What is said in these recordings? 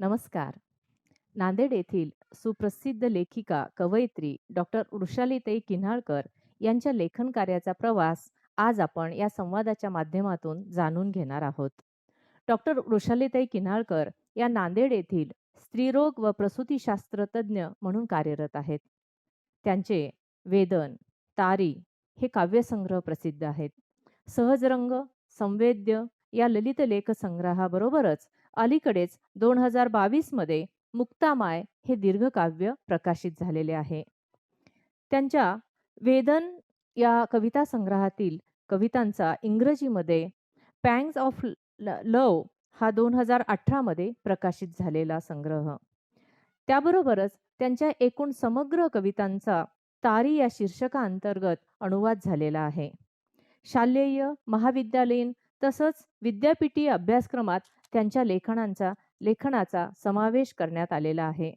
नमस्कार. नांदेड येथील सुप्रसिद्ध लेखिका, कवयित्री डॉक्टर वृषालीताई किन्हाळकर यांच्या लेखन कार्याचा प्रवास आज आपण या संवादाच्या माध्यमातून जाणून घेणार आहोत. डॉक्टर वृषालीताई किन्हाळकर या नांदेड येथील स्त्रीरोग व प्रसूतीशास्त्र तज्ञ म्हणून कार्यरत आहेत. त्यांचे वेदन, तारी हे काव्यसंग्रह प्रसिद्ध आहेत. सहजरंग, संवेद्य या ललित लेखसंग्रहाबरोबरच अलीकडेच दोन हजार बावीसमध्ये मुक्तामाय हे दीर्घकाव्य प्रकाशित झालेले आहे. त्यांच्या वेदन या कविता संग्रहातील कवितांचा इंग्रजीमध्ये पँग्स ऑफ लव हा दोन हजार अठरामध्ये प्रकाशित झालेला संग्रह. त्याबरोबरच त्यांच्या एकूण समग्र कवितांचा तारी या शीर्षकाअंतर्गत अनुवाद झालेला आहे. शालेय, महाविद्यालयीन तसंच विद्यापीठी अभ्यासक्रमात त्यांच्या लेखनांचा लेखनाचा समावेश करण्यात आलेला आहे.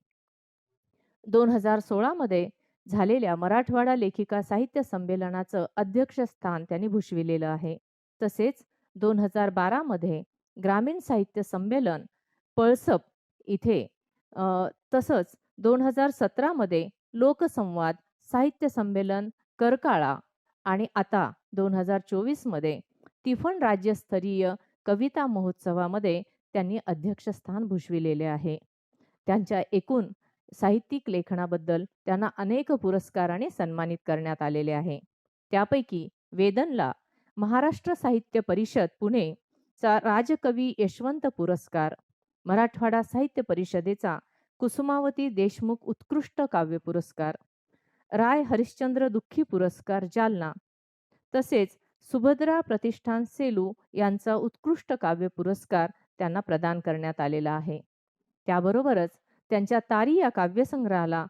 दोन हजार सोळा मध्ये झालेल्या मराठवाडा लेखिका साहित्य संमेलनाचं अध्यक्षस्थान त्यांनी भूषविलेलं आहे. तसेच दोन हजार बारा मध्ये ग्रामीण साहित्य संमेलन पळसप इथे तसंच दोन हजार सतरा मध्ये लोकसंवाद साहित्य संमेलन करकाळा आणि आता दोन हजार चोवीसमध्ये तिफण राज्यस्तरीय कविता महोत्सवामध्ये त्यांनी अध्यक्षस्थान भूषविलेले आहे. त्यांच्या एकूण साहित्यिक लेखनाबद्दल त्यांना अनेक पुरस्काराने सन्मानित करण्यात आलेले आहे. त्यापैकी वेदनला महाराष्ट्र साहित्य परिषद पुणे चा राजकवी यशवंत पुरस्कार, मराठवाडा साहित्य परिषदेचा कुसुमावती देशमुख उत्कृष्ट काव्य पुरस्कार, राय हरिश्चंद्र दुःखी पुरस्कार जालना तसेच सुभद्रा प्रतिष्ठान सेलू यांचा उत्कृष्ट काव्य पुरस्कार त्यांना प्रदान करण्यात आलेला आहे. त्याबरोबरच त्यांच्या तारी या काव्यसंग्रहाला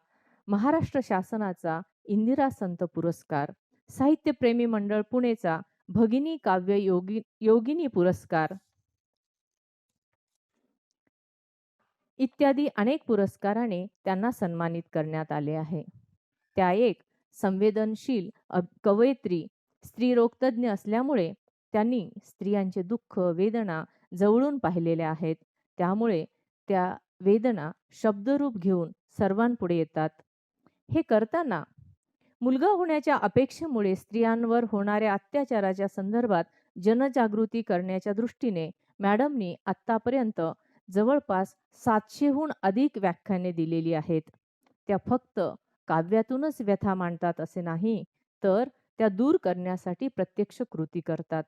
महाराष्ट्र शासनाचा इंदिरा संत पुरस्कार, साहित्यप्रेमी मंडळ पुणेचा भगिनी काव्य योगी योगिनी पुरस्कार इत्यादी अनेक पुरस्काराने त्यांना सन्मानित करण्यात आले आहे. त्या एक संवेदनशील कवयित्री, स्त्रीरोगतज्ञ असल्यामुळे त्यांनी स्त्रियांचे दुःख, वेदना जवळून पाहिलेल्या आहेत. त्यामुळे त्या वेदना शब्दरूप घेऊन सर्वांपुढे येतात. हे करताना मुलगा होण्याच्या अपेक्षेमुळे स्त्रियांवर होणाऱ्या अत्याचाराच्या संदर्भात जनजागृती करण्याच्या दृष्टीने मॅडमनी आत्तापर्यंत जवळपास सातशेहून अधिक व्याख्याने दिलेली आहेत. त्या फक्त काव्यातूनच व्यथा मांडतात असे नाही, तर त्या दूर करण्यासाठी प्रत्यक्ष कृती करतात.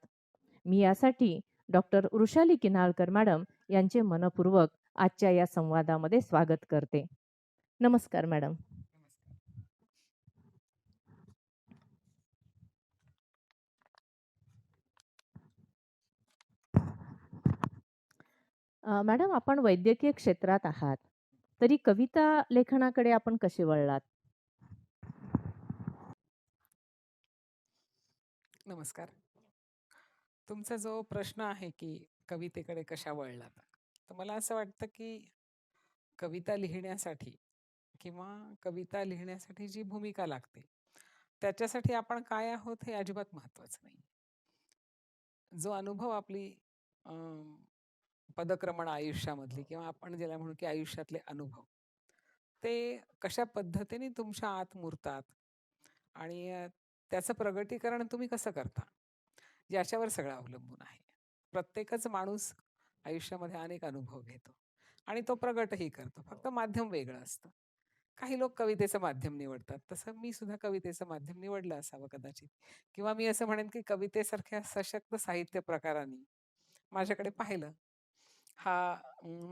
मी यासाठी डॉक्टर वृषाली किनाळकर मॅडम यांचे मनपूर्वक आजच्या या संवादामध्ये स्वागत करते. नमस्कार मॅडम. मॅडम आपण वैद्यकीय क्षेत्रात आहात. तरी कविता लेखनाकडे आपण कसे वळलात? नमस्कार. तुमचा जो प्रश्न आहे की कवितेकडे कशा वळलात? तर मला असं वाटतं की कविता लिहिण्यासाठी किंवा कविता लिहिण्यासाठी जी भूमिका लागते, त्याच्यासाठी आपण काय आहोत हे अजिबात महत्वाचं नाही. जो अनुभव आपली अ, पदक्रमण आयुष्यामधली किंवा आपण ज्याला म्हणू की आयुष्यातले अनुभव, ते कशा पद्धतीने तुमच्या आत मुरतात आणि अ, त्याचं प्रगटीकरण तुम्ही कसं करता, याच्यावर सगळं अवलंबून आहे. प्रत्येकच माणूस आयुष्यामध्ये अनेक अनुभव घेतो आणि तो प्रगटही करतो. फक्त माध्यम वेगळं असतं. काही लोक कवितेचं माध्यम निवडतात. तसं मी सुद्धा कवितेचं माध्यम निवडलं असावं कदाचित किंवा मी असं म्हणेन की कवितेसारख्या सशक्त साहित्य प्रकारांनी माझ्याकडे पाहिलं, हा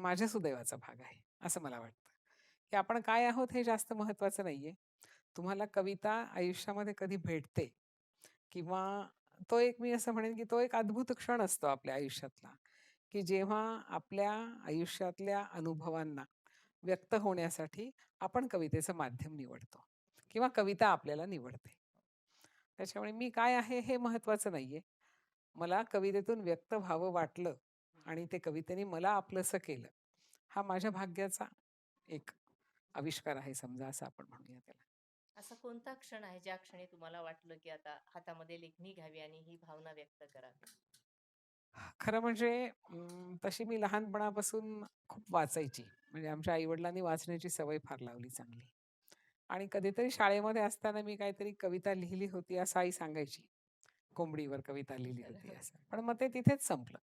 माझ्या सुदैवाचा भाग आहे, असं मला वाटतं. की आपण काय आहोत हे जास्त महत्वाचं नाहीये. तुम्हाला कविता आयुष्यामध्ये कधी भेटते किंवा तो एक मी असं म्हणेन की तो एक अद्भुत क्षण असतो आपल्या आयुष्यातला, की जेव्हा आपल्या आयुष्यातल्या अनुभवांना व्यक्त होण्यासाठी आपण कवितेचं माध्यम निवडतो किंवा कविता आपल्याला निवडते. त्याच्यामुळे मी काय आहे हे महत्वाचं नाहीये. मला कवितेतून व्यक्त व्हावं वाटलं आणि ते कवितेने मला आपलंसं केलं, हा माझ्या भाग्याचा एक आविष्कार आहे समजा असं आपण म्हणूया त्याला. असा कोणता क्षण आहे ज्या क्षणी तुम्हाला वाटलं की आता हातामध्ये लेखणी घ्यावी आणि ही भावना व्यक्त करावी? खरं म्हणजे तशी मी लहानपणापासून खूप वाचायची. म्हणजे आमच्या आई-वडिलांनी वाचण्याची सवय फार लावली चांगली. आणि कधीतरी शाळेमध्ये असताना मी काहीतरी कविता लिहिली होती असं आई सांगायची. कोंबडीवर कविता लिहिली होती असं. पण मग ते तिथेच संपलं.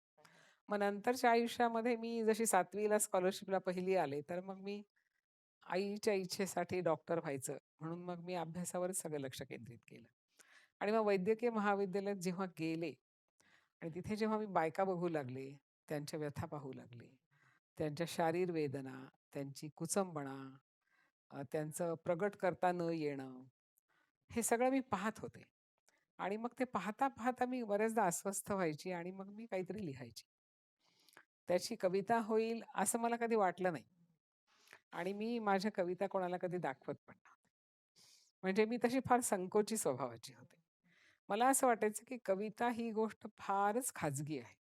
मग नंतरच्या आयुष्यामध्ये मी जशी 7वी ला स्कॉलरशिपला पहिली आले, तर मग मी आईच्या इच्छेसाठी डॉक्टर व्हायचं म्हणून मग मी अभ्यासावरच सगळं लक्ष केंद्रित केलं. आणि मग वैद्यकीय महाविद्यालयात जेव्हा गेले आणि तिथे जेव्हा मी बायका बघू लागले, त्यांच्या व्यथा पाहू लागले, त्यांच्या शारीर वेदना, त्यांची कुचंबणा, त्यांचं प्रगट करता न येणं, हे सगळं मी पाहत होते. आणि मग ते पाहता-पाहता मी बऱ्याचदा अस्वस्थ व्हायची आणि मग मी काहीतरी लिहायची. त्याची कविता होईल असं मला कधी वाटलं नाही. आणि मी माझ्या कविता कोणाला कधी दाखवत पण नव्हते. म्हणजे मी तशी फार संकोची स्वभावाची होते. मला असं वाटायचं की कविता ही गोष्ट फारच खाजगी आहे.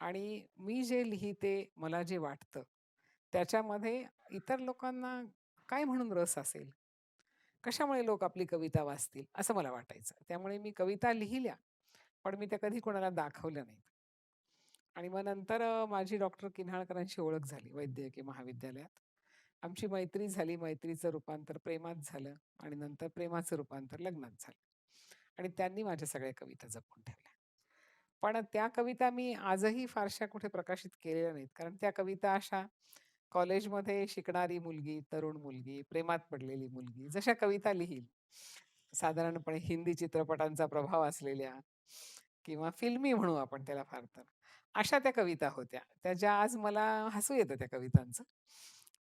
आणि मी जे लिहिते, मला जे वाटतं, त्याच्यामध्ये इतर लोकांना काय म्हणून रस असेल? कशामुळे लोक आपली कविता वाचतील? असं मला वाटायचं. त्यामुळे मी कविता लिहिल्या, पण मी त्या कधी कोणाला दाखवल्या नाहीत. आणि मग नंतर माझी डॉक्टर किन्हाळकरांशी ओळख झाली वैद्यकीय महाविद्यालयात. आमची मैत्री झाली. मैत्रीचं रूपांतर प्रेमात झालं आणि नंतर प्रेमाचं रूपांतर लग्नात झालं. आणि त्यांनी माझ्या सगळ्या कविता जपून ठेवल्या. पण त्या कविता मी आजही फारशा कुठे प्रकाशित केलेल्या नाहीत. कारण त्या कविता अशा कॉलेजमध्ये शिकणारी मुलगी, तरुण मुलगी, प्रेमात पडलेली मुलगी, जशा कविता लिहील, साधारणपणे हिंदी चित्रपटांचा प्रभाव असलेल्या किंवा फिल्मी म्हणू आपण त्याला फार तर. अशा त्या कविता होत्या. त्या ज्या आज मला हसू येतं त्या कवितांचं.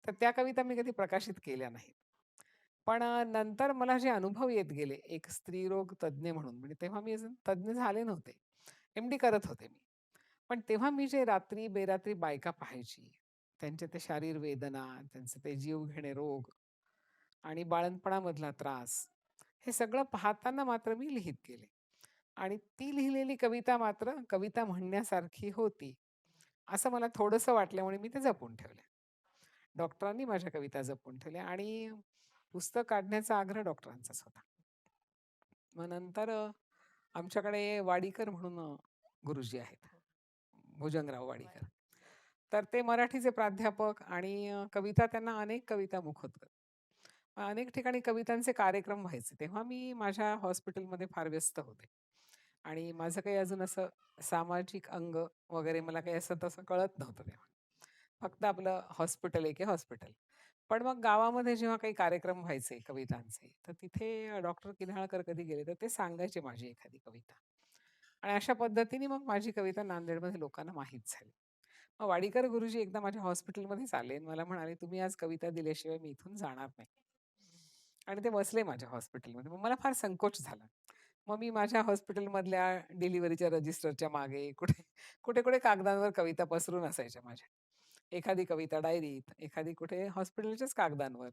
तर त्या कविता मी कधी प्रकाशित केल्या नाहीत. पण अ, नंतर मला जे अनुभव येत गेले, एक स्त्रीरोग तज्ञ म्हणून, म्हणजे तेव्हा मी अजून तज्ञ झाले नव्हते. एम-डी करत होते मी. पण तेव्हा मी जे रात्री बेरात्री बायका पाहायची, त्यांच्या त्या शारीर वेदना, त्यांचे ते जीवघेणे रोग आणि बाळंतपणामधला त्रास, हे सगळं पाहताना मात्र मी लिहीत गेले. आणि ती लिहिलेली कविता मात्र कविता म्हणण्यासारखी होती, असं मला थोडंसं वाटल्यामुळे मी ते जपून ठेवल्या. डॉक्टरांनी माझ्या कविता जपून ठेवल्या आणि पुस्तक काढण्याचा आग्रह डॉक्टरांचाच होता. मग नंतर आमच्याकडे वाडीकर म्हणून गुरुजी आहेत. भुजंगराव वाडीकर. तर ते मराठीचे प्राध्यापक आणि कविता त्यांना अनेक कविता मुखोद्गत. अनेक ठिकाणी कवितांचे कार्यक्रम व्हायचे. तेव्हा मी माझ्या हॉस्पिटलमध्ये फार व्यस्त होते. आणि माझं काही अजून असं सामाजिक अंग वगैरे मला काही असं तसं कळत नव्हतं तेव्हा. फक्त आपलं हॉस्पिटल एके हॉस्पिटल. पण मग गावामध्ये जेव्हा काही कार्यक्रम व्हायचे कवितांचे, तर तिथे डॉक्टर किन्हाळकर कधी गेले, तर ते सांगायचे माझी एखादी कविता. आणि अशा पद्धतीने मग माझी कविता नांदेडमध्ये लोकांना माहीत झाली. मग वाडीकर गुरुजी एकदा माझ्या हॉस्पिटलमध्येच आले आणि मला म्हणाले, "तुम्ही आज कविता दिल्याशिवाय मी इथून जाणार नाही." आणि ते बसले माझ्या हॉस्पिटलमध्ये. मग मला फार संकोच झाला. मग मी माझ्या हॉस्पिटलमधल्या डिलिव्हरीच्या रजिस्टरच्या मागे कुठे कुठे-कुठे कागदांवर कविता पसरून असायच्या माझ्या. एखादी कविता डायरीत, एखादी कुठे हॉस्पिटलच्याच कागदांवर.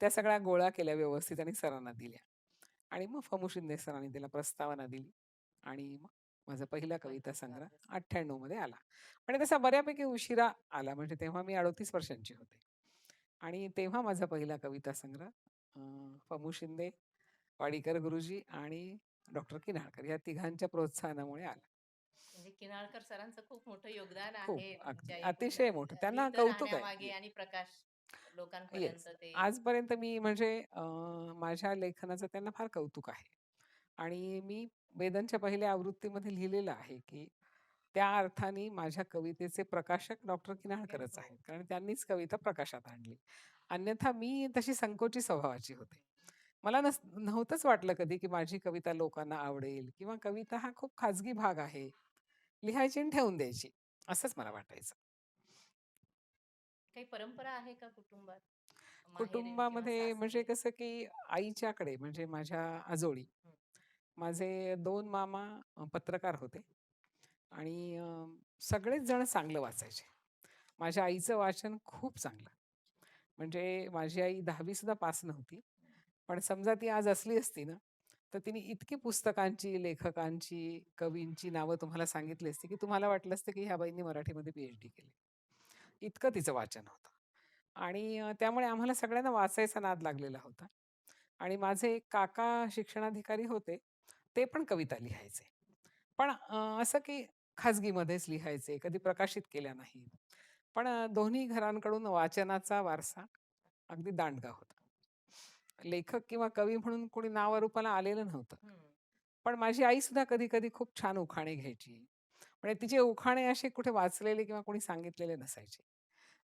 त्या सगळ्या गोळा केल्या व्यवस्थित आणि सरांना दिल्या. आणि मग फमुशिंदे सरांनी त्याला प्रस्तावना दिली. आणि मग माझा पहिला कविता संग्रह 98 मध्ये आला. आणि तसा बऱ्यापैकी उशिरा आला. म्हणजे तेव्हा मी 38 वर्षांची होते. आणि तेव्हा माझा पहिला कविता संग्रह अ, फमू शिंदे, वाडीकर गुरुजी आणि डॉक्टर किन्हाळकर या तिघांच्या प्रोत्साहनामुळे आला. म्हणजे किन्हाळकर सरांचं खूप मोठं योगदान खूप, आहे अगदी. तुमच्या अतिशय मोठं. त्यांना कौतुक आहे. राहण्यामागे आणि प्रकाश लोकांपर्यंत. ते आजपर्यंत मी म्हणजे अ, माझ्या लेखनाचं त्यांना फार कौतुक आहे. आणि मी वेदांच्या पहिल्या आवृत्तीमध्ये लिहिलेलं आहे, की त्या अर्थाने माझ्या कवितेचे प्रकाशक डॉक्टर किन्हाळकरच आहेत. कारण त्यांनीच कविता प्रकाशात आणली. अन्यथा मी तशी संकोची स्वभावाची होते. मला नस नव्हतंच वाटलं कधी, की माझी कविता लोकांना आवडेल किंवा कविता हा खूप खाजगी भाग आहे. लिहायची आणि ठेवून द्यायची, असंच मला वाटायचं. काही परंपरा आहे का कुटुंबात? माहेरी किंवा कुटुंबामध्ये म्हणजे? कसं, की आईच्याकडे म्हणजे माझ्या आजोळी, हं. माझे 2 मामा अ, पत्रकार होते आणि अ, सगळेच जण चांगलं वाचायचे. माझ्या आईचं वाचन खूप चांगलं. म्हणजे माझी आई 10वी सुद्धा पास नव्हती. पण समजा ती आज असली असती ना, तर तिने इतकी पुस्तकांची, लेखकांची, कवींची नावं तुम्हाला सांगितली असती, की तुम्हाला वाटलं असतं, की ह्या बाईंनी मराठीमध्ये पी-एच-डी केली. इतकं तिचं वाचन होतं. आणि त्यामुळे आम्हाला सगळ्यांना वाचायचा नाद लागलेला होता. आणि माझे एक काका शिक्षणाधिकारी होते. ते पण कविता लिहायचे. पण असं की खाजगीमध्येच लिहायचे, कधी प्रकाशित केल्या नाहीत. पण दोन्ही घरांकडून वाचनाचा वारसा अगदी दांडगा होता. लेखक किंवा कवी म्हणून कोणी नावारूपाला आलेलं नव्हतं. पण माझी आईसुद्धा कधी-कधी खूप छान उखाणे घ्यायची. म्हणजे तिचे उखाणे असे कुठे वाचलेले किंवा कोणी सांगितलेले नसायचे.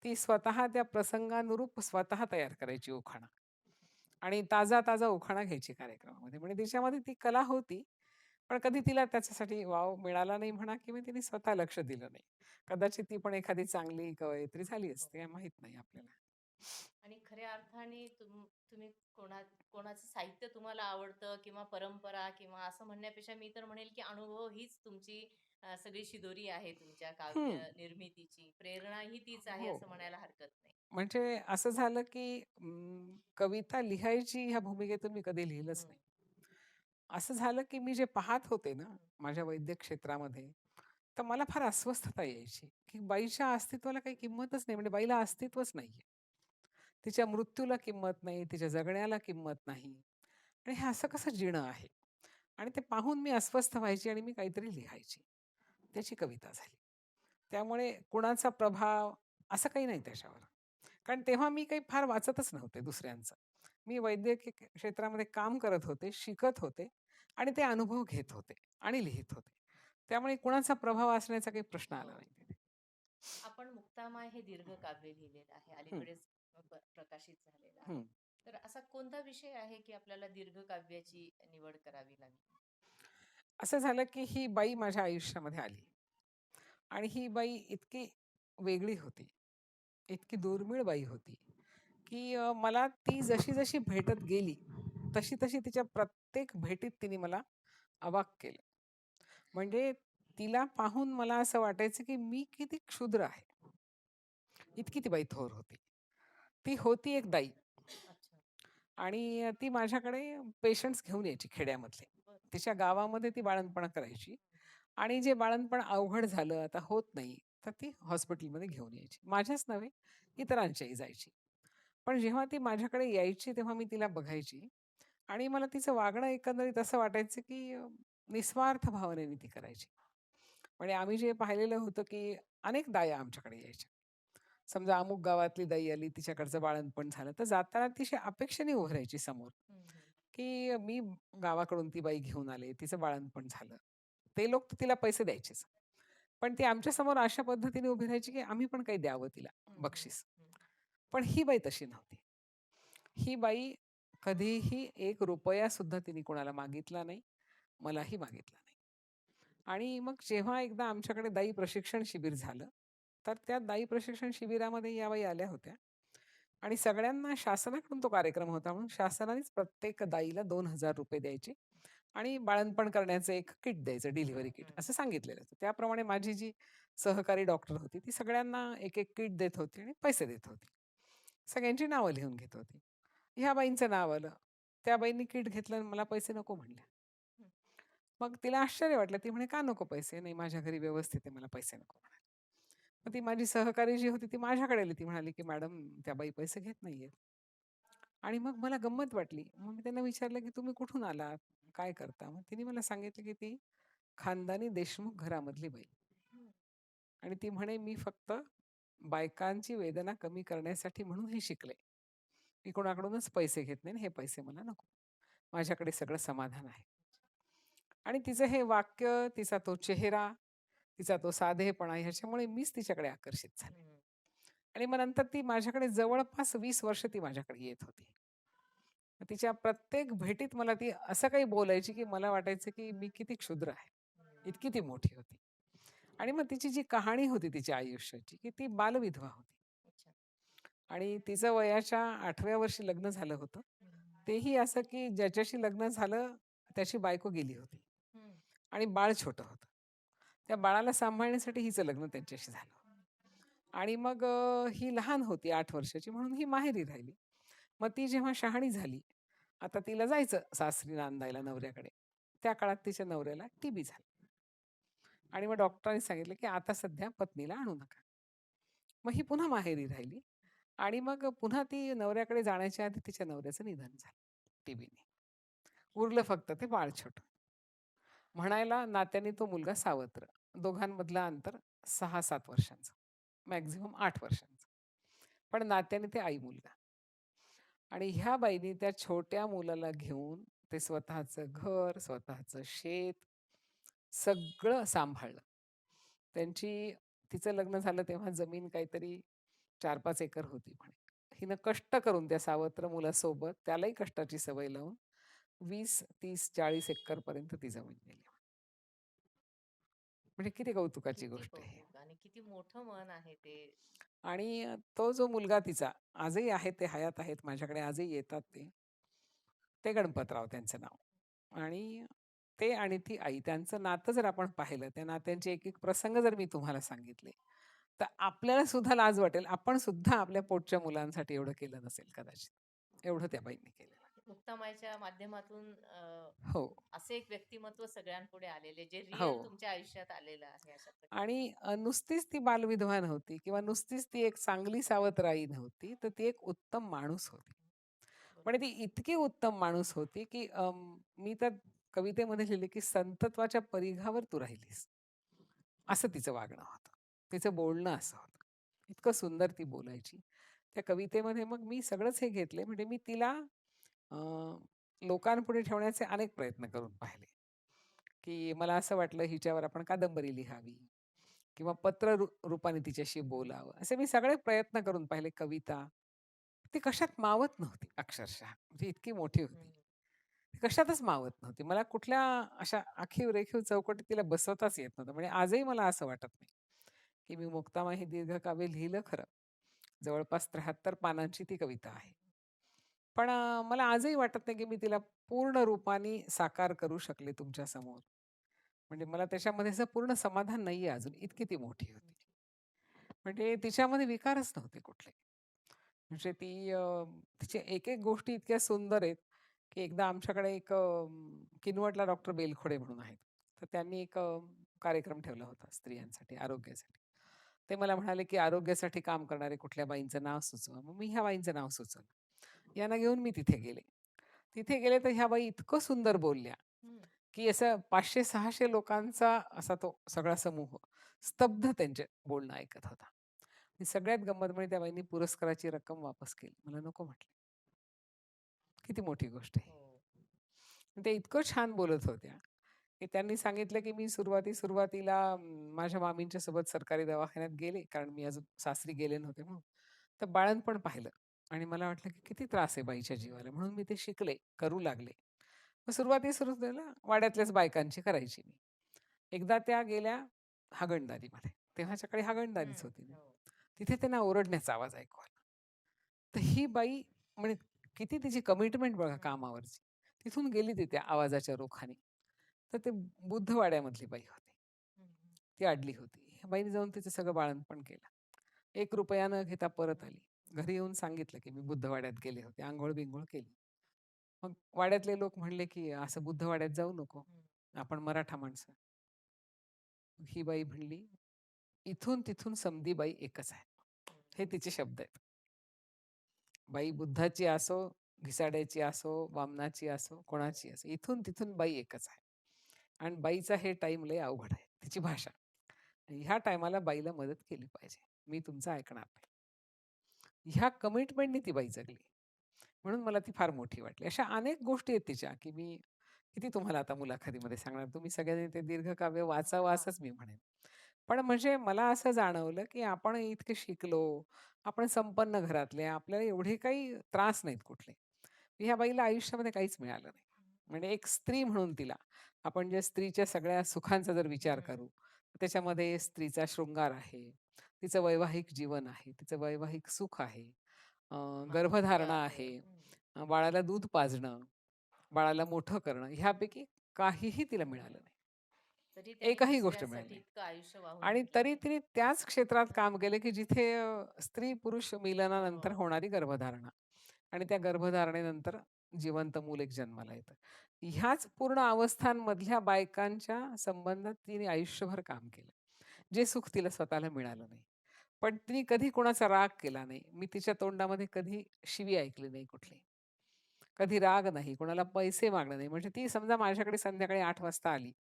ती स्वतः त्या प्रसंगानुरूप स्वतः तयार करायची उखाणा आणि ताजा-ताजा उखाणा घ्यायची कार्यक्रमामध्ये. म्हणजे तिच्यामध्ये ती कला होती. पण कधी तिला त्याच्यासाठी वाव मिळाला नाही म्हणा किंवा तिने स्वतः लक्ष दिलं नाही. कदाचित ती पण एखादी चांगली कवयित्री झाली असती, माहीत नाही आपल्याला. आणि खऱ्या अर्थाने तुम तुम्ही कोणा कोणाचं साहित्य तुम्हाला आवडतं किंवा परंपरा किंवा असं म्हणण्यापेक्षा मी तर म्हणेल, की अनुभव हीच तुमची सगळी शिदोरी आहे तुमच्या काव्य. निर्मितीची. प्रेरणा ही तीच आहे हो. असं म्हणायला हरकत नाही. म्हणजे असं झालं, की अं, कविता लिहायची ह्या भूमिकेतून मी कधी लिहिलंच. नाही. असं झालं, की मी जे पाहत होते ना. माझ्या वैद्यक क्षेत्रामध्ये, तर मला फार अस्वस्थता यायची, की बाईच्या अस्तित्वाला काही किंमतच नाही. म्हणजे बाईला अस्तित्वच नाहीये. तिच्या मृत्यूला किंमत नाही, तिच्या जगण्याला किंमत नाही. आणि हे असं कसं जीणं आहे? आणि ते पाहून मी अस्वस्थ व्हायची आणि मी काहीतरी लिहायची. त्याची कविता झाली. त्यामुळे कुणाचा प्रभाव असं काही नाही त्याच्यावर. कारण तेव्हा मी काही फार वाचतच नव्हते दुसऱ्यांचं. मी वैद्यकीय क्षेत्रामध्ये काम करत होते, शिकत होते आणि ते अनुभव घेत होते आणि लिहीत होते. त्यामुळे कुणाचा प्रभाव असण्याचा काही प्रश्न आला. नाही तिथे. आपण मुक्तामाय हे दीर्घ काव्य लिहिलेलं आहे. हं. अलीकडेच प्रकाशित झालेलं आहे. तर असा कोणता विषय आहे, की आपल्याला दीर्घ काव्याची निवड करावी लागली? असं झालं, की ही बाई माझ्या आयुष्यामध्ये आली. आणि ही बाई इतकी वेगळी होती. इतकी दुर्मिळ बाई होती, की मला ती जशी-जशी भेटत गेली, तशी-तशी तिच्या प्रत्येक भेटीत तिने मला अवाक केलं. म्हणजे तिला पाहून मला असं वाटायचं, की मी किती क्षुद्र आहे. इतकी ती बाई थोर होती. ती होती एक दाई. अच्छा. आणि ती माझ्याकडे पेशंट्स घेऊन यायची खेड्यामधले. बरं. तिच्या गावामध्ये ती बाळंतपणा करायची आणि जे बाळंतपण अवघड झालं, आता होत नाही, तर ती हॉस्पिटलमध्ये घेऊन यायची. माझ्याच नव्हे, इतरांच्याही जायची. पण जेव्हा ती माझ्याकडे यायची, तेव्हा मी तिला बघायची आणि मला तिचं वागणं एकंदरीत असं वाटायचं, की अ, निस्वार्थ भावनेने ती करायची. म्हणजे आम्ही जे पाहिलेलं होतं, की अनेक दाया आमच्याकडे यायच्या. समजा अमुक गावातली दाई आली, तिच्याकडचं बाळंतपण झालं, तर जाताना ती अशी अपेक्षेने उभं राहायची समोर. की मी गावाकडून ती बाई घेऊन आले, तिचं बाळंतपण झालं. ते लोक तर तिला पैसे द्यायचेच. पण ती आमच्यासमोर अशा पद्धतीने उभी राहायची, की आम्ही पण काही द्यावं तिला बक्षीस. पण ही बाई तशी नव्हती. ही बाई कधीही ₹1 सुद्धा तिने कोणाला मागितला नाही. मलाही मागितला नाही. आणि मग जेव्हा एकदा आमच्याकडे दाई प्रशिक्षण शिबिर झालं, तर त्या दाई प्रशिक्षण शिबिरामध्ये या बाई आल्या होत्या आणि सगळ्यांना शासनाकडून तो कार्यक्रम होता म्हणून शासनानेच प्रत्येक दाईला ₹2000 द्यायचे आणि बाळंतपण करण्याचं एक किट द्यायचं, डिलिव्हरी किट. असं सांगितलेलं होतं. त्याप्रमाणे माझी जी सहकारी डॉक्टर होती, ती सगळ्यांना एक-एक किट देत होती आणि पैसे देत होती. सगळ्यांची नावं लिहून घेत होती. ह्या बाईंचं नाव आलं. त्या बाईंनी किट घेतलं आणि मला पैसे नको म्हणल्या. मग तिला आश्चर्य वाटलं. ती म्हणे, "का नको पैसे?" "नाही, माझ्या घरी व्यवस्थित आहे, मला पैसे नको" म्हणाली. मग ती माझी सहकारी जी होती, ती माझ्याकडे आली. ती म्हणाली, की "मॅडम, त्या बाई पैसे घेत नाहीये आणि मग मला गंमत वाटली. मग मी त्यांना विचारलं, की "तुम्ही कुठून आलात? काय करता?" मग तिने मला सांगितलं, की ती खानदानी देशमुख घरामधली बाई. आणि ती म्हणे, "मी फक्त बायकांची वेदना कमी करण्यासाठी म्हणून हे शिकले. मी कोणाकडूनच पैसे घेत नाही हे पैसे मला नको. माझ्याकडे सगळं समाधान आहे." आणि तिचं हे वाक्य, तिचा तो चेहरा, तिचा तो साधेपणा ह्याच्यामुळे मीच तिच्याकडे आकर्षित झाले. आणि मग नंतर ती माझ्याकडे जवळपास 20 वर्ष ती माझ्याकडे येत होती. तिच्या प्रत्येक भेटीत मला ती असं काही बोलायची, की मला वाटायचं, की मी किती क्षुद्र आहे. इतकी ती मोठी होती. आणि मग तिची जी कहाणी होती तिच्या आयुष्याची, की ती बालविधवा होती. आणि तिचं वयाच्या 8व्या वर्षी लग्न झालं होतं. तेही असं, की ज्याच्याशी लग्न झालं त्याची बायको गेली होती. आणि बाळ छोटं होतं. त्या बाळाला सांभाळण्यासाठी हिचं लग्न त्यांच्याशी झालं. आणि मग ही लहान होती आठ वर्षाची म्हणून ही माहेरी राहिली. मग ती जेव्हा शहाणी झाली, आता तिला जायचं सासरी नांदायला नवऱ्याकडे. त्या काळात तिच्या नवऱ्याला टीबी झाला. आणि मग डॉक्टरांनी सांगितलं, की आता सध्या पत्नीला आणू नका. मग ही पुन्हा माहेरी राहिली आणि मग पुन्हा ती नवऱ्याकडे जाण्याच्या आधी तिच्या नवऱ्याचं निधन झालं टीबीने. उरलं फक्त ते बाळ छोटं. म्हणायला नात्याने तो मुलगा सावत्र. दोघांमधलं अंतर 6-7 वर्षांचं. मॅक्सिमम 8 वर्षांचं. पण नात्याने ते आई-मुलगा. आणि ह्या बाईनी त्या छोट्या मुलाला घेऊन ते स्वतःचं घर, स्वतःचं शेत सगळं सांभाळलं. त्यांची तिचं लग्न झालं तेव्हा जमीन काहीतरी 4-5 एकर होती म्हणे. हिनं कष्ट करून त्या सावत्र मुलासोबत त्यालाही कष्टाची सवय लावून 20, 30, 40 एकरपर्यंत ती जमीन नेली. म्हणजे किती कौतुकाची किती गोष्ट आहे. कौतुक आणि किती मोठं मन आहे ते. आणि अ, तो जो मुलगा तिचा आजही आहे ते हयात आहेत माझ्याकडे आजही येतात ते. ते गणपतराव त्यांचं नाव. आणि ते आणि ती आई त्यांचं नातं जर आपण पाहिलं, त्या नात्यांचे एक-एक प्रसंग जर मी तुम्हाला सांगितले, तर आपल्याला सुद्धा लाज वाटेल. आपण सुद्धा आपल्या पोटच्या मुलांसाठी एवढं केलं नसेल कदाचित. एवढं त्या बाईंनी केलेलं. मुक्तामाईच्या माध्यमातून अ, हो. असे एक व्यक्तिमत्व सगळ्यांपुढे आलेले जे रिअल हो. तुमच्या आयुष्यात आलेलं आहे अशा प्रकारे. आणि अ, नुसतीच ती बालविधवा नव्हती किंवा नुसतीच ती एक चांगली सावत्र आई नव्हती, तर ती एक उत्तम माणूस होती. म्हणजे ती इतकी उत्तम माणूस होती, की अं, मी तर कवितेमध्ये लिहिले, की संतत्वाच्या परिघावर तू राहिलीस. असं तिचं वागणं होतं. तिचं बोलणं असं होतं. इतकं सुंदर ती बोलायची. त्या कवितेमध्ये मग मी सगळंच हे घेतलंय. म्हणजे मी तिला अ, लोकांपुढे ठेवण्याचे अनेक प्रयत्न करून पाहिले, की मला असं वाटलं हिच्यावर आपण कादंबरी लिहावी किंवा पत्र रू रूपाने तिच्याशी बोलावं. असे मी सगळे प्रयत्न करून पाहिले. कविता, ती कशात मावत नव्हती अक्षरशः. म्हणजे इतकी मोठी होती. हं. ती कशातच मावत नव्हती. मला कुठल्या अशा आखीव-रेखीव चौकटीत तिला बसवताच येत नव्हतं. म्हणजे आजही मला असं वाटत नाही, की मी मुक्तामाई हे दीर्घकाव्य लिहिलं खरं. जवळपास 73 पानांची ती कविता आहे. पण अ, मला आजही वाटत नाही, की मी तिला पूर्ण रूपाने साकार करू शकले तुमच्यासमोर. म्हणजे मला त्याच्यामध्ये असं पूर्ण समाधान नाहीये अजून. इतकी ती मोठी होती. म्हणजे तिच्यामध्ये विकारच नव्हते कुठले. म्हणजे ती अ, तिच्या एक-एक गोष्टी इतक्या सुंदर आहेत, की एकदा आमच्याकडे एक अ, किनवटला डॉक्टर बेलखोडे म्हणून आहेत. तर त्यांनी एक अ, कार्यक्रम ठेवला होता स्त्रियांसाठी, आरोग्यासाठी. ते मला म्हणाले, की आरोग्यासाठी काम करणारे कुठल्या बाईंचं नाव सुचवा. मग मी ह्या बाईंचं नाव सुचवलं. यांना घेऊन मी तिथे गेले. तिथे गेले तर ह्या बाई इतकं सुंदर बोलल्या. की असं 500-600 लोकांचा असा तो सगळा समूह स्तब्ध त्यांचे बोलणं ऐकत होता. आणि सगळ्यात गंमत म्हणजे त्या बाईंनी पुरस्काराची रक्कम वापस केली. मला नको म्हटले. किती मोठी गोष्ट आहे. हो. ते इतकं छान बोलत होत्या, की त्यांनी सांगितलं, की मी सुरुवाती-सुरुवातीला अं, माझ्या मामींच्या सोबत सरकारी दवाखान्यात गेले, कारण मी अजून सासरी गेले नव्हते म्हणून. तर बाळंतपण पाहिलं आणि मला वाटलं, की किती त्रास आहे बाईच्या जीवाला. म्हणून मी ते शिकले, करू लागले. मग सुरुवाती-सुरुवातीला वाड्यातल्याच बायकांची करायची मी. एकदा त्या गेल्या हागणदारीमध्ये. तेव्हाच्याकडे हागणदारीच. होती ना. हो. तिथे त्यांना ओरडण्याचा आवाज ऐकू आला. तर ही बाई म्हणजे किती तिची कमिटमेंट बघा. कामावरची. तिथून गेली ती त्या आवाजाच्या रोखाने. तर ते बुद्धवाड्यामधली बाई होती. ती अडली होती. बाईने जाऊन तिचं सगळं बाळंतपण केलं. ₹1 न घेता परत आली. घरी येऊन सांगितलं, की मी बुद्धवाड्यात गेले होते. अंघोळ-बिंघोळ केली. मग वाड्यातले लोक म्हणले, की "असं बुद्धवाड्यात जाऊ नको. आपण मराठा माणसं." ही बाई म्हणली, "इथून तिथून समधी बाई एकच आहे." हे तिचे शब्द आहेत. बाई बुद्धाची असो, घिसाड्याची असो, वामनाची असो, कोणाची असो. इथून तिथून बाई एकच आहे. आणि बाईचा हे टाईम लय अवघड आहे. तिची भाषा. ह्या टाईमाला बाईला मदत केली पाहिजे. मी तुमचं ऐकणार नाही. ह्या कमिटमेंटनी ती बाई जगली. म्हणून मला ती फार मोठी वाटली. अशा अनेक गोष्टी आहेत तिच्या, की मी किती तुम्हाला आता मुलाखतीमध्ये सांगणार. तुम्ही सगळ्यांनी ते दीर्घकाव्य वाचावं हां. असंच मी म्हणेन. पण म्हणजे मला असं जाणवलं, की आपण इतके शिकलो, आपण संपन्न घरातले, आपल्याला एवढे काही त्रास नाहीत कुठले. ह्या बाईला आयुष्यामध्ये काहीच मिळालं नाही. म्हणजे एक स्त्री म्हणून तिला आपण ज्या स्त्रीच्या सगळ्या सुखांचा जर विचार. करू, त्याच्यामध्ये स्त्रीचा शृंगार आहे, तिचं वैवाहिक जीवन आहे, तिचं वैवाहिक सुख आहे, अ, गर्भधारणा आहे. अ, बाळाला दूध पाजणं, बाळाला मोठं करणं, ह्यापैकी काहीही तिला मिळालं नाही. तरी त्यांनी एकही गोष्ट मिळाली दुसऱ्यांसाठी नाही. इतकं आयुष्य वाहून आणि. तरी तिने त्याच क्षेत्रात काम केलं, की जिथे अ, स्त्री-पुरुष मिलनानंतर हो. होणारी गर्भधारणा आणि त्या गर्भधारणेनंतर जिवंत मूल एक जन्माला येतं. ह्याच पूर्ण अवस्थांमधल्या बायकांच्या संबंधात तिने आयुष्यभर काम केलं. जे सुख तिला स्वतःला मिळालं नाही. पण तिने कधी कोणाचा राग केला नाही. मी तिच्या तोंडामध्ये कधी शिवी ऐकली नाही कुठली. कधी राग नाही, कोणाला पैसे मागणं नाही. म्हणजे ती समजा माझ्याकडे संध्याकाळी आठ वाजता आली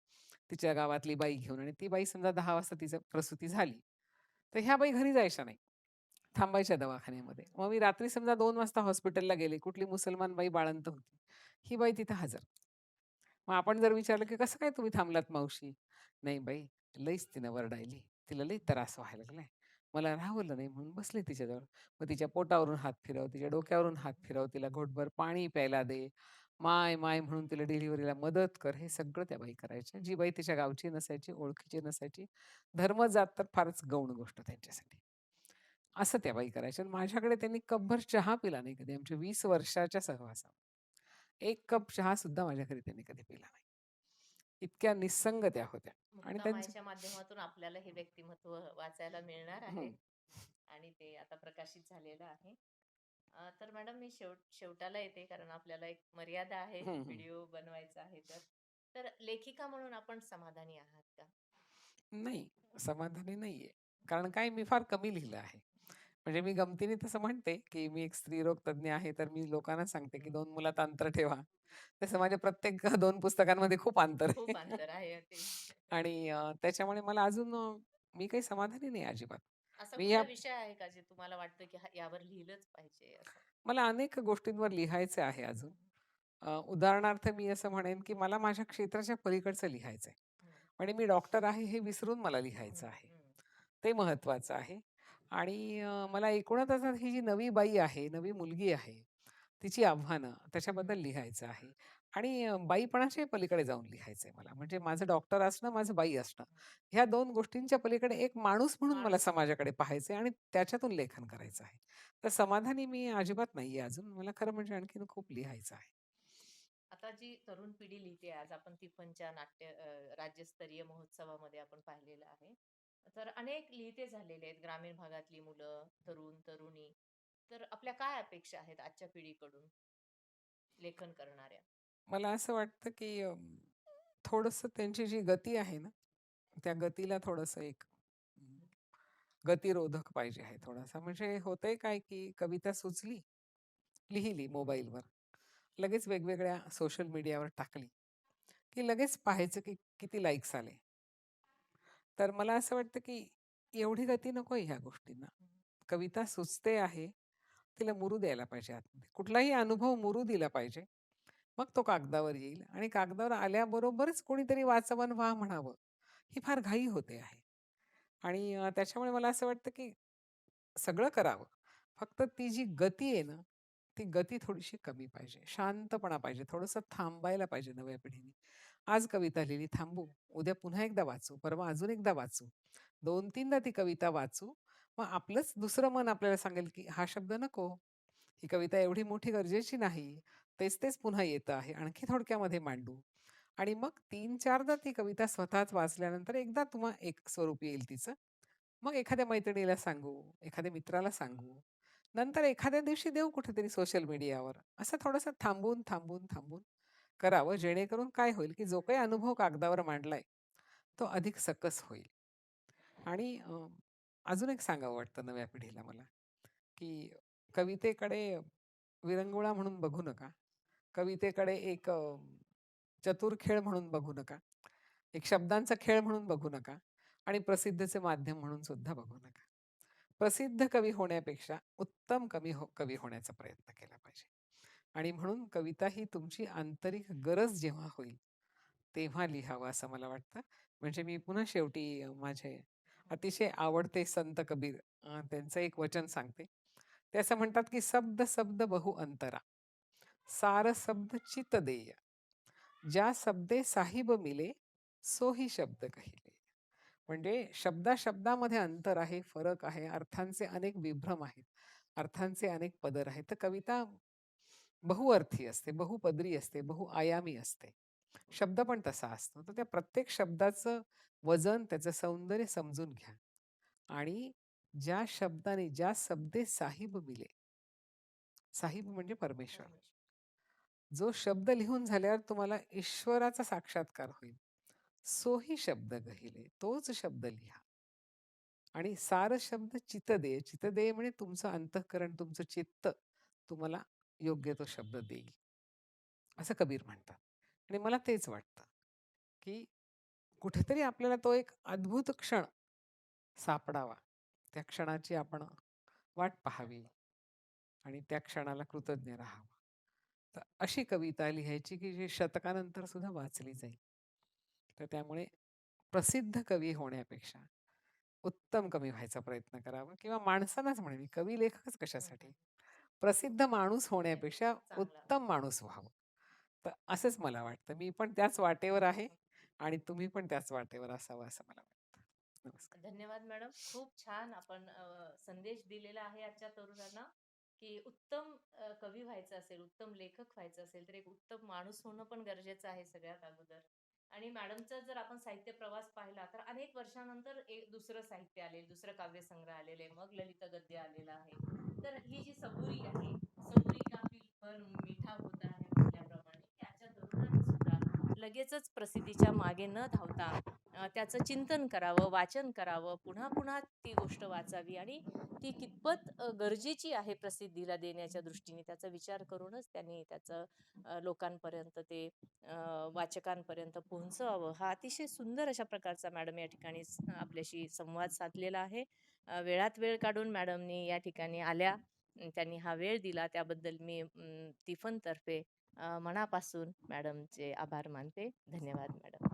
तिच्या गावातली बाई घेऊन आणि ती बाई समजा दहा वाजता तिचं प्रसूती झाली. तर ह्या बाई घरी जायच्या नाही. थांबायच्या दवाखान्यामध्ये. मग मी रात्री समजा दोन वाजता हॉस्पिटलला गेले. कुठली मुसलमान बाई बाळंत होती. ही बाई तिथं हजर. मग आपण जर विचारलं, की "कसं काय तुम्ही थांबलात मावशी?" "नाही बाई, लईच तिनं वरडायली. तिला लई त्रास व्हायला लागलाय. मला राहवलं नाही म्हणून बसले तिच्याजवळ." मग तिच्या पोटावरून हात फिरव, तिच्या डोक्यावरून हात फिरव, तिला घोटभर पाणी प्यायला दे. माय, माय म्हणून तिला डिलिव्हरीला मदत कर. हे सगळं त्या बाई करायच्या. जी बाई तिच्या गावची नसायची, ओळखीची नसायची. धर्म, जात तर फारच गौण गोष्ट त्यांच्यासाठी. असं त्या बाई करायच्या आणि माझ्याकडे त्यांनी कपभर चहा पिला नाही कधी आमच्या 20 वर्षाच्या सहवासात. 1 कप चहा सुद्धा माझ्या घरी त्यांनी कधी पिला नाही. इतक्या निस्संग त्या होत्या आणि त्यांचं मुक्तामाईच्या माध्यमातून आपल्याला हे व्यक्तिमत्व वाचायला मिळणार आहे हं. आणि ते आता प्रकाशित झालेलं आहे. अ, तर मॅडम मी शेवट शेवटाला येते कारण आपल्याला एक मर्यादा आहे हं, हं. व्हिडिओ बनवायचा आहे तर. तर लेखिका म्हणून आपण समाधानी आहात का? नाही, समाधानी नाहीये. कारण काय मी फार कमी लिहिलं आहे. म्हणजे मी गमतीने तसं म्हणते, की मी एक स्त्रीरोग तज्ञ आहे. तर मी लोकांना सांगते, की 2 मुलात अंतर ठेवा. तसं माझ्या प्रत्येक 2 पुस्तकांमध्ये खूप अंतर खूप आहे. अंतर आहे. आणि अ, त्याच्यामुळे मला अजून अ, मी काही समाधानी नाही अजिबात. असा मी कुठला या विषय आहे का जे तुम्हाला वाटतं, की हा यावर लिहिलंच पाहिजे असं? मला अनेक गोष्टींवर लिहायचं आहे अजून. अ, उदाहरणार्थ मी असं म्हणेन, की मला माझ्या क्षेत्राच्या पलीकडचं लिहायचंय. हं. म्हणजे मी डॉक्टर आहे हे विसरून मला हं, लिहायचं आहे. हं. ते महत्वाचं आहे. आणि अ, मला एकूणच असं ही जी नवी बाई आहे, नवी मुलगी आहे, तिची आव्हानं त्याच्याबद्दल लिहायचं आहे. आणि अ, बाईपणाच्याही पलीकडे जाऊन लिहायचंय मला. म्हणजे माझं डॉक्टर असणं, माझं बाई असणं. ह्या 2 गोष्टींच्या पलीकडे एक माणूस म्हणून मला माणूस. समाजाकडे पाहायचंय आणि त्याच्यातून लेखन करायचं आहे. तर समाधानी मी अजिबात नाहीये अजून. मला खरं म्हणजे आणखीन खूप लिहायचं आहे. आता जी तरुण पिढी लिहिते आज आपण तिफनच्या नाट्य अ, राज्यस्तरीय महोत्सवामध्ये आपण पाहिलेलं आहे. तर अनेक लिहिते झालेले आहेत ग्रामीण भागातली मुलं, तरुण, तरुणी. तर आपल्या काय अपेक्षा आहेत आजच्या पिढीकडून? लेखन करणाऱ्या? मला असं वाटतं, की थोडंसं त्यांची जी गती आहे ना, त्या गतीला थोडंसं एक गतिरोधक पाहिजे आहे थोडासा. म्हणजे होतंय काय, की कविता सुचली, लिहिली मोबाईलवर. लगेच वेगवेगळ्या सोशल मीडियावर टाकली, की लगेच पाहायचं, की किती लाइक्स आले. तर मला असं वाटतं, की एवढी गती नको ह्या गोष्टींना. कविता सुचते आहे, तिला मुरू द्यायला पाहिजे आतमध्ये. कुठलाही अनुभव मुरू दिला पाहिजे. मग तो कागदावर येईल आणि कागदावर आल्याबरोबरच कोणीतरी वाचवन व्हा म्हणावं. ही फार घाई होते आहे. आणि त्याच्यामुळे मला असं वाटतं, की सगळं करावं. फक्त ती जी गती आहे ना, ती गती थोडीशी कमी पाहिजे. शांतपणा पाहिजे. थोडंसं थांबायला पाहिजे नव्या पिढीने. आज कविता लिहिली, थांबू. उद्या पुन्हा एकदा वाचू. परवा अजून एकदा वाचू. 2-3दा ती कविता वाचू. मग आपलंच दुसरं मन आपल्याला सांगेल, की हा शब्द नको. ही कविता एवढी मोठी गरजेची नाही. तेच-तेच पुन्हा येतं आहे. आणखी थोडक्यामध्ये मांडू. आणि मग 3-4दा ती कविता स्वतःच वाचल्यानंतर एकदा तुम्हा एक स्वरूप येईल तिचं. मग एखाद्या मैत्रिणीला सांगू, एखाद्या मित्राला सांगू. नंतर एखाद्या दिवशी देऊ कुठेतरी सोशल मीडियावर. असं थोडंसं थांबून, थांबून, थांबून करावं. जेणेकरून काय होईल, की जो काही अनुभव कागदावर मांडलाय, तो अधिक सकस होईल. आणि अ, अजून एक सांगावं वाटतं नव्या पिढीला मला, की कवितेकडे विरंगुळा म्हणून बघू नका. कवितेकडे एक अ, चतुर खेळ म्हणून बघू नका. एक शब्दांचा खेळ म्हणून बघू नका आणि प्रसिद्धीचे माध्यम म्हणून सुद्धा बघू नका. प्रसिद्ध कवी होण्यापेक्षा उत्तम कवी हो कवी होण्याचा प्रयत्न केला पाहिजे. आणि म्हणून कविता ही तुमची आंतरिक गरज जेव्हा होईल, तेव्हा लिहावं असं मला वाटतं. म्हणजे मी पुन्हा शेवटी माझे अतिशय आवडते संत कबीर त्यांचं एक वचन सांगते. ते असं म्हणतात, की "शब्द शब्द बहु अंतरा, सार शब्द चित देय. ज्या शब्दे साहिब मिले, सोही शब्द कहिले." म्हणजे शब्दा-शब्दामध्ये अंतर आहे, फरक आहे, अर्थांचे अनेक विभ्रम आहेत, अर्थांचे अनेक पदर आहेत. तर कविता बहुअर्थी असते, बहुपदरी असते, बहुआयामी असते. शब्द पण तसा असतो. तर त्या प्रत्येक शब्दाचं वजन, त्याचं सौंदर्य समजून घ्या. आणि ज्या शब्दाने ज्या शब्दे साहिब मिले. साहिब म्हणजे परमेश्वर. जो शब्द लिहून झाल्यावर तुम्हाला ईश्वराचा साक्षात्कार होईल. सोही शब्द गहिले. तोच शब्द लिहा. आणि सार शब्द चित्तदेय. चित्तदेय म्हणजे तुमचं अंतःकरण, तुमचं चित्त तुम्हाला योग्य तो शब्द देईल. असं कबीर म्हणतात. आणि मला तेच वाटतं, की कुठेतरी आपल्याला तो एक अद्भुत क्षण सापडावा. त्या क्षणाची आपण वाट पाहावी आणि त्या क्षणाला कृतज्ञ राहावं. तर अशी कविता लिहायची की जी शतकानंतर सुद्धा वाचली जाईल. तर त्यामुळे प्रसिद्ध कवी होण्यापेक्षा उत्तम कवी व्हायचा प्रयत्न करावा किंवा माणसालाच म्हणेन मी, कवी लेखकच कशासाठी? प्रसिद्ध माणूस होण्यापेक्षा चांगला. उत्तम माणूस व्हावं. तर असंच मला वाटतं. मी पण त्याच वाटेवर आहे आणि तुम्ही पण त्याच वाटेवर असावं असं मला वाटतं. नमस्कार. धन्यवाद मॅडम. खूप छान आपण अ, संदेश दिलेला आहे आजच्या तरुणांना, की उत्तम अ, कवी व्हायचं असेल, उत्तम लेखक व्हायचं असेल, तर एक उत्तम माणूस होणं पण गरजेचं आहे सगळ्यात अगोदर. आणि मॅडमचा जर आपण साहित्य प्रवास पाहिला, तर अनेक वर्षानंतर एक दुसरं साहित्य आले, दुसरं काव्यसंग्रह आलेले आहे, मग ललित गद्य आलेलं आहे. तर ही जी सबुरी आहे, सबुरी का फील मीठा होता है म्हटल्याप्रमाणे, की आजच्या तरुणांनी सुद्धा लगेचच प्रसिद्धीच्या मागे न धावता त्याचं चिंतन करावं, वाचन करावं, पुन्हा-पुन्हा ती गोष्ट वाचावी आणि ती कितपत गरजेची आहे प्रसिद्धीला देण्याच्या दृष्टीने त्याचा विचार करूनच त्यांनी त्याचं लोकांपर्यंत ते वाचकांपर्यंत पोहोचवावं. हा अतिशय सुंदर अशा प्रकारचा मॅडम या ठिकाणी आपल्याशी संवाद साधलेला आहे. वेळात वेळ काढून मॅडमनी या ठिकाणी आल्या. त्यांनी हा वेळ दिला त्याबद्दल मी तिफनतर्फे मनापासून मॅडमचे आभार मानते. धन्यवाद मॅडम.